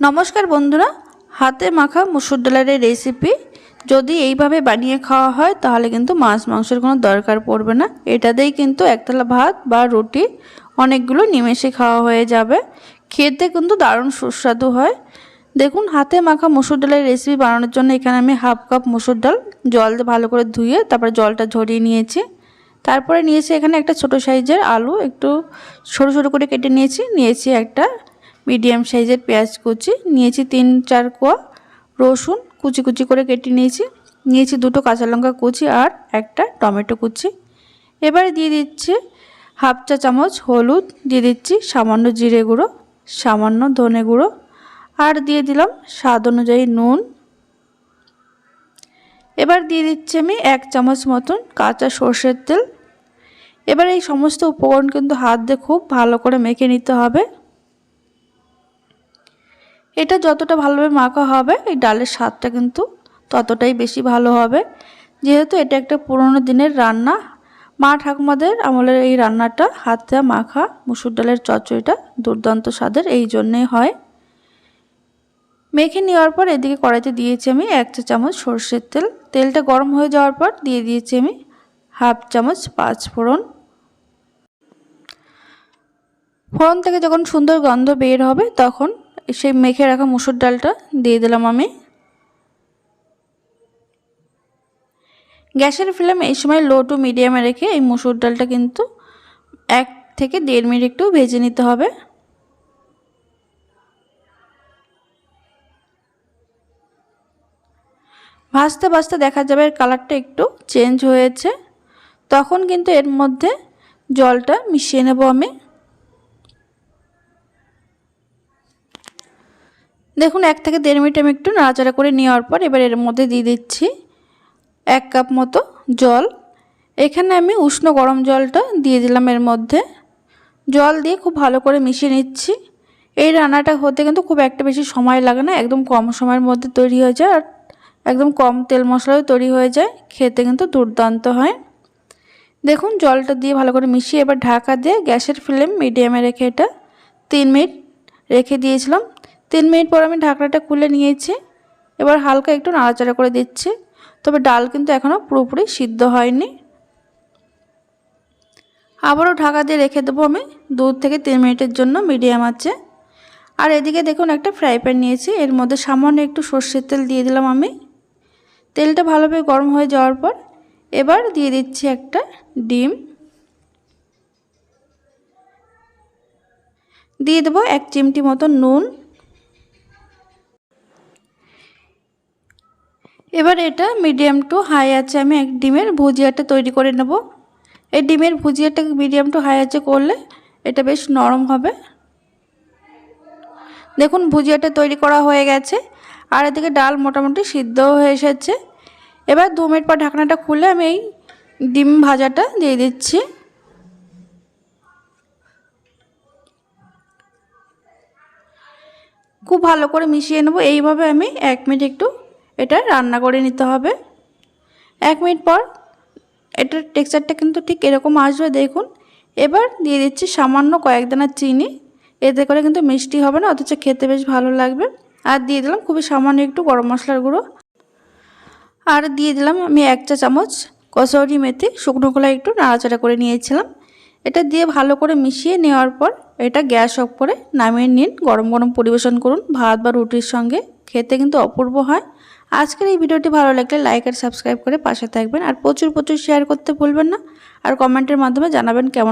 নমস্কার বন্ধুরা, হাতে মাখা মুসুর ডালের রেসিপি যদি এইভাবে বানিয়ে খাওয়া হয়, তাহলে কিন্তু মাছ মাংসের কোনো দরকার পড়বে না। এটাতেই কিন্তু একতলা ভাত বা রুটি, অনেকগুলো নিমেষে খাওয়া হয়ে যাবে। খেতে কিন্তু দারুণ সুস্বাদু হয়। দেখুন, হাতে মাখা মুসুর ডালের রেসিপি বানানোর জন্য এখানে আমি হাফ কাপ মুসুর ডাল, জল ভালো করে ধুয়ে তারপরে জলটা ঝরিয়ে নিয়েছি। তারপরে নিয়েছি এখানে একটা ছোট সাইজের আলু, একটু ছোটো ছোটো করে কেটে নিয়েছি। নিয়েছি একটা মিডিয়াম সাইজের পেঁয়াজ কুচি, নিয়েছি তিন, চার কোয়া রসুন কুচি কুচি করে কেটে নিয়েছি। নিয়েছি দুটো কাঁচা লঙ্কা কুচি আর একটা টমেটো কুচি। এবারে দিয়ে দিচ্ছি হাফ চা চামচ হলুদ, দিয়ে দিচ্ছি সামান্য জিরে গুঁড়ো, সামান্য ধনে গুঁড়ো আর দিয়ে দিলাম স্বাদ অনুযায়ী নুন। এবার দিয়ে দিচ্ছি আমি এক চামচ মতন কাঁচা সর্ষের তেল। এবার এই সমস্ত উপকরণ কিন্তু হাত দিয়ে খুব ভালো করে মেখে নিতে হবে। এটা যতটা ভালোভাবে মাখা হবে, এই ডালের স্বাদটা কিন্তু ততটাই বেশি ভালো হবে। যেহেতু এটা একটা পুরনো দিনের রান্না, মা ঠাকুমাদের আমলের এই রান্নাটা, হাতে মাখা, মুসুর ডালের চচ্চড়িটা দুর্দান্ত স্বাদের, এই জন্যেই হয়। মেখে নেওয়ার পর এদিকে কড়াইতে দিয়েছি আমি এক চা চামচ সর্ষের তেল। তেলটা গরম হয়ে যাওয়ার পর দিয়ে দিয়েছি আমি হাফ চামচ পাঁচ ফোড়ন। ফোড়ন থেকে যখন সুন্দর গন্ধ বের হবে, তখন সেই মেখে রাখা মুসুর ডালটা দিয়ে দিলাম আমি। গ্যাসের ফ্লেম এই সময় লো টু মিডিয়ামে রেখে এই মুসুর ডালটা কিন্তু এক থেকে দেড় মিনিট একটু ভেজে নিতে হবে। ভাজতে ভাজতে দেখা যাবে এর কালারটা একটু চেঞ্জ হয়েছে। তখন কিন্তু এর মধ্যে জলটা মিশিয়ে নেব আমি। দেখুন, এক থেকে দেড় মিনিট আমি একটু নাড়াচাড়া করে নেওয়ার পর এবার এর মধ্যে দিয়ে দিচ্ছি এক কাপ মতো জল। এখানে আমি উষ্ণ গরম জলটা দিয়ে দিলাম এর মধ্যে। জল দিয়ে খুব ভালো করে মিশিয়ে নিচ্ছি। এই রান্নাটা হতে কিন্তু খুব একটা বেশি সময় লাগে না, একদম কম সময়ের মধ্যে তৈরি হয়ে যায় আর একদম কম তেল মশলাও তৈরি হয়ে যায়, খেতে কিন্তু দুর্দান্ত হয়। দেখুন, জলটা দিয়ে ভালো করে মিশিয়ে এবার ঢাকা দিয়ে গ্যাসের ফ্লেম মিডিয়ামে রেখে এটা তিন মিনিট রেখে দিয়েছিলাম। তিন মিনিট পর আমি ঢাকনাটা খুলে নিয়েছি। এবার হালকা একটু নাড়াচাড়া করে দিচ্ছি। তবে ডাল কিন্তু এখনও পুরোপুরি সিদ্ধ হয়নি। আবারও ঢাকা দিয়ে রেখে দেবো আমি দু থেকে তিন মিনিটের জন্য মিডিয়াম আছে আর এদিকে দেখুন একটা ফ্রাই প্যান নিয়েছি। এর মধ্যে সামান্য একটু সর্ষের তেল দিয়ে দিলাম আমি। তেলটা ভালোভাবে গরম হয়ে যাওয়ার পর এবার দিয়ে দিচ্ছি একটা ডিম। দিয়ে দেবো এক চিমটি মতো নুন। এবার এটা মিডিয়াম টু হাই আছে, আমি এক ডিমের ভুজিয়াটা তৈরি করে নেব। এই ডিমের ভুজিয়াটা মিডিয়াম টু হাই আছে করলে এটা বেশ নরম হবে। দেখুন, ভুজিয়াটা তৈরি করা হয়ে গেছে, আর এদিকে ডাল মোটামুটি সিদ্ধ হয়ে এসেছে। এবার দু মিনিট পর ঢাকনাটা খুলে আমি এই ডিম ভাজাটা দিয়ে দিচ্ছি। খুব ভালো করে মিশিয়ে নেব, এইভাবে আমি এক মিনিট একটু এটা রান্না করে নিতে হবে। এক মিনিট পর এটার টেক্সচারটা কিন্তু ঠিক এরকম আসবে, দেখুন। এবার দিয়ে দিচ্ছি সামান্য কয়েক দানা চিনি। এতে করে কিন্তু মিষ্টি হবে না, অথচ খেতে বেশ ভালো লাগবে। আর দিয়ে দিলাম খুবই সামান্য একটু গরম মশলার গুঁড়ো। আর দিয়ে দিলাম আমি এক চা চামচ কসৌরি মেথি, শুকনো কলা একটু নাড়াচাড়া করে নিয়েছিলাম। এটা দিয়ে ভালো করে মিশিয়ে নেওয়ার পর এটা গ্যাস অফ করে নামিয়ে নিন। গরম গরম পরিবেশন করুন। ভাত বা রুটির সঙ্গে খেতে কিন্তু অপূর্ব হয়। আজকের এই ভিডিওটি ভালো লাগলে লাইক আর সাবস্ক্রাইব করে পাশে থাকবেন আর প্রচুর প্রচুর শেয়ার করতে ভুলবেন না। আর কমেন্টের মাধ্যমে জানাবেন কেমন